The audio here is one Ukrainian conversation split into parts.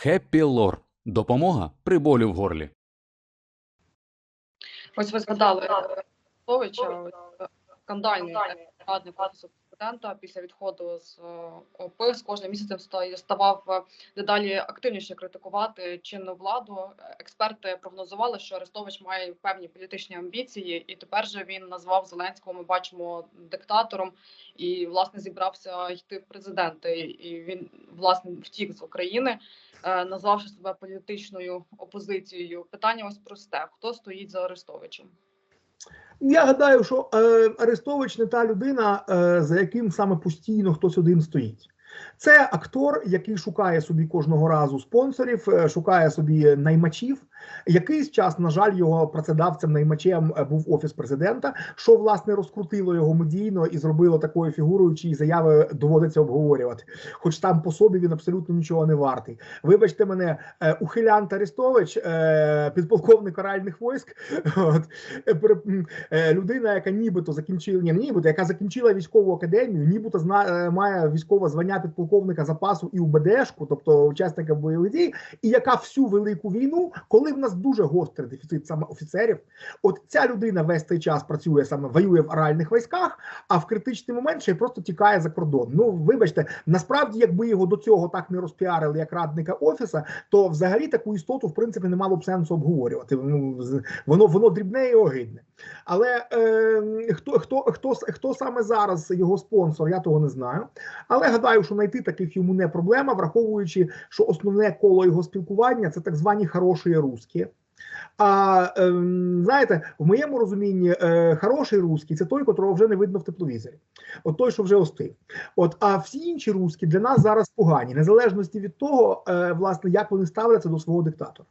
Хеппі Лор. Допомога при болі в горлі. Ось ви згадали Арестовича, е, скандальний радник президента після відходу з е, ОП з кожним місяцем ста- ставав е, дедалі активніше критикувати чинну владу. Е, Експерти прогнозували, що Арестович має певні політичні амбіції, і тепер же він назвав Зеленського. Ми бачимо диктатором і власне зібрався йти в президенти. І він власне втік з України, е, назвавши себе політичною опозицією. Питання ось просте: хто стоїть за Арестовичем? Я гадаю, що е, Арестович не та людина, е, за яким саме постійно хтось один стоїть. Це актор, який шукає собі кожного разу спонсорів, е, шукає собі наймачів. Якийсь час, на жаль, його працедавцем наймачем е, був офіс президента, що власне розкрутило його медійно і зробило такою фігурою, чиї заяви доводиться обговорювати. Хоч там по собі він абсолютно нічого не вартий. Вибачте мене, е, ухилянт Арестович, е, підполковник каральних військ, от, людина, яка нібито закінчила, ні, нібито, яка закінчила військову академію, нібито зна, має військове звання підполковника запасу і УБДшку, тобто учасника бойових дій, і яка всю велику війну, коли в нас дуже гострий дефіцит саме офіцерів, от ця людина весь цей час працює саме воює в аральних військах, а в критичний момент ще й просто тікає за кордон. Ну вибачте, насправді, якби його до цього так не розпіарили як радника офіса, то взагалі таку істоту в принципі не мало б сенсу обговорювати. Ну воно воно дрібне і огидне. Але е, хто хто хто хто саме зараз його спонсор, я того не знаю. Але гадаю, що знайти таких йому не проблема, враховуючи, що основне коло його спілкування це так звані хороші русські. А ем, знаєте, в моєму розумінні е, хороший русський це той, котрого вже не видно в тепловізорі. От той, що вже остив. От а всі інші русські для нас зараз погані, незалежності від того, е, власне, як вони ставляться до свого диктатора.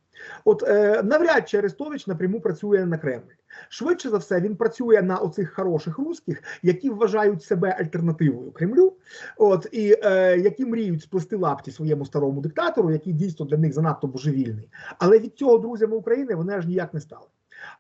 От е, навряд чи Арестович напряму працює на Кремль. Швидше за все, він працює на оцих хороших русських, які вважають себе альтернативою Кремлю, от і е, які мріють сплести лапті своєму старому диктатору, який дійсно для них занадто божевільний. Але від цього друзями України вони аж ніяк не стали.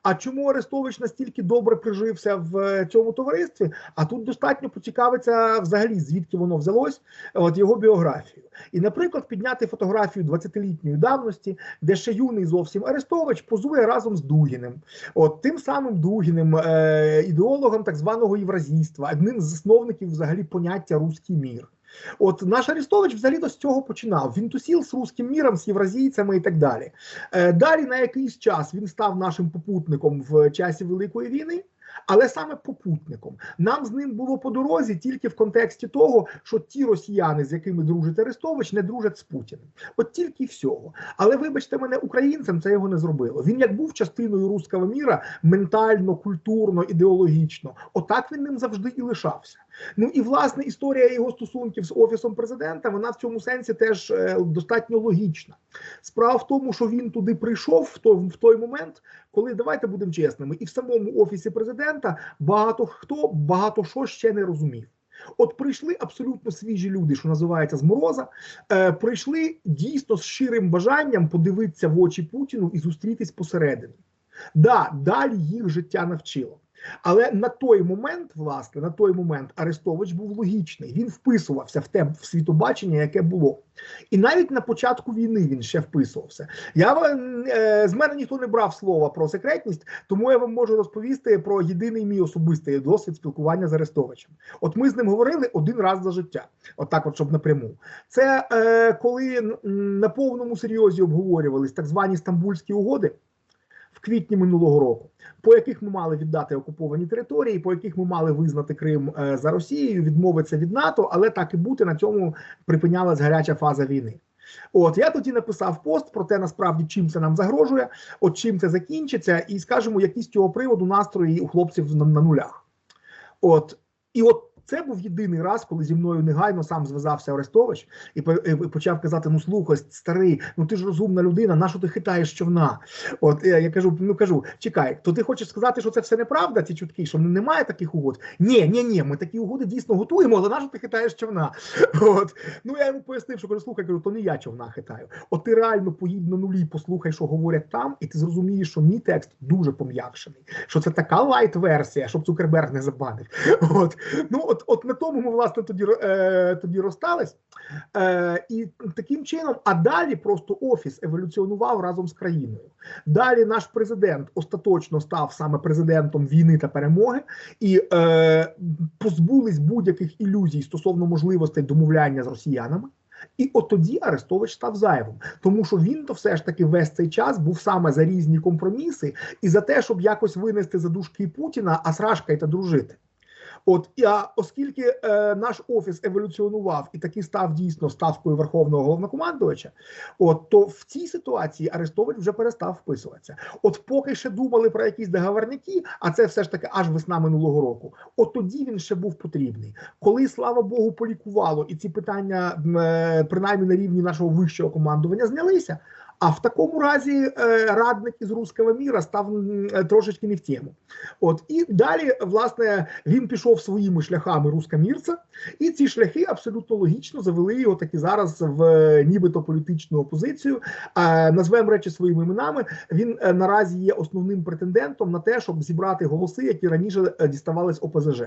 А чому Арестович настільки добре прижився в е, цьому товаристві? А тут достатньо поцікавиться взагалі, звідки воно взялось, от його біографію. І, наприклад, підняти фотографію 20-літньої давності, де ще юний зовсім Арестович позує разом з Дугіним, от тим самим Дугіним, е, ідеологом так званого євразійства, одним з засновників взагалі поняття руський мір. От наш Арестович взагалі з цього починав. Він тусів з руським міром, з євразійцями і так далі. Е, далі на якийсь час він став нашим попутником в часі Великої війни. Але саме попутником нам з ним було по дорозі тільки в контексті того, що ті росіяни, з якими дружить Арестович, не дружать з Путіним. От тільки всього. Але вибачте мене, українцям це його не зробило. Він як був частиною руського міра ментально, культурно, ідеологічно, отак він ним завжди і лишався. Ну і власне історія його стосунків з офісом президента вона в цьому сенсі теж е, достатньо логічна. Справа в тому, що він туди прийшов в той, в той момент, коли давайте будемо чесними, і в самому офісі президента багато хто багато що ще не розумів. От прийшли абсолютно свіжі люди, що називається з мороза. Е, прийшли дійсно з щирим бажанням подивитися в очі Путіну і зустрітись посередині. Да, далі їх життя навчило. Але на той момент, власне, на той момент Арестович був логічний. Він вписувався в те в світобачення, яке було. І навіть на початку війни він ще вписувався. Я е, з мене ніхто не брав слова про секретність, тому я вам можу розповісти про єдиний мій особистий досвід спілкування з Арестовичем. От ми з ним говорили один раз за життя, от от щоб напряму. Це е, коли на повному серйозі обговорювались так звані стамбульські угоди. В квітні минулого року, по яких ми мали віддати окуповані території, по яких ми мали визнати Крим е, за Росією, відмовитися від НАТО, але так і бути на цьому припинялась гаряча фаза війни. От я тоді написав пост про те, насправді чим це нам загрожує, от чим це закінчиться, і скажімо, які з цього приводу настрої у хлопців на, на нулях. От і от це був єдиний раз, коли зі мною негайно сам зв'язався Арестович і почав казати: Ну слухай, старий, ну ти ж розумна людина, на що ти хитаєш човна? От я, я кажу: ну кажу, чекай, то ти хочеш сказати, що це все неправда? Ці чутки, що немає таких угод? Ні, ні, ні, ми такі угоди дійсно готуємо, але на що ти хитаєш човна? От ну я йому пояснив, що кажу, слухай, кажу, то не я човна хитаю. От ти реально поїдь на нулі, послухай, що говорять там, і ти зрозумієш, що мій текст дуже пом'якшений, що це така лайт-версія, щоб Цукерберг не забанив. От ну от от, от на тому ми власне тоді е, тоді розстались. Е, і таким чином, а далі просто офіс еволюціонував разом з країною. Далі наш президент остаточно став саме президентом війни та перемоги, і е, позбулись будь-яких ілюзій стосовно можливостей домовляння з росіянами. І от тоді Арестович став зайвим, тому що він то все ж таки весь цей час був саме за різні компроміси і за те, щоб якось винести за дужки Путіна, а срашка та дружити. От і а оскільки е, наш офіс еволюціонував і таки став дійсно ставкою верховного головнокомандувача, от то в цій ситуації Арестович вже перестав вписуватися. От поки ще думали про якісь договорняки, а це все ж таки аж весна минулого року. От тоді він ще був потрібний. Коли слава Богу, полікувало, і ці питання е, принаймні на рівні нашого вищого командування знялися. А в такому разі е, радник із руського міра став е, трошечки не в тему. От і далі, власне, він пішов своїми шляхами рускомірця, і ці шляхи абсолютно логічно завели його таки зараз в е, нібито політичну опозицію. А назвемо речі своїми іменами. Він наразі є основним претендентом на те, щоб зібрати голоси, які раніше діставались ОПЗЖ.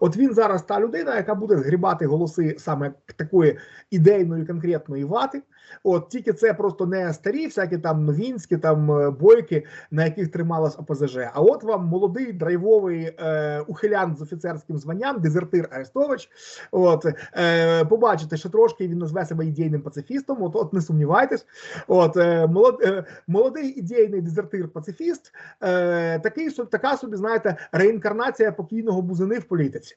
От він зараз та людина, яка буде згрібати голоси саме такої ідейної конкретної вати. От тільки це просто не старі, всякі там новінські там е, бойки, на яких трималась ОПЗЖ. А от вам молодий драйвовий е, ухилян з офіцерським званням, дезертир Арестович. От е, побачите, що трошки він назве себе ідейним пацифістом. От, от не сумнівайтесь. От е, молод, е, молодий ідейний дезертир пацифіст, е, такий така собі, знаєте, реінкарнація покійного бузини в політиці. etc.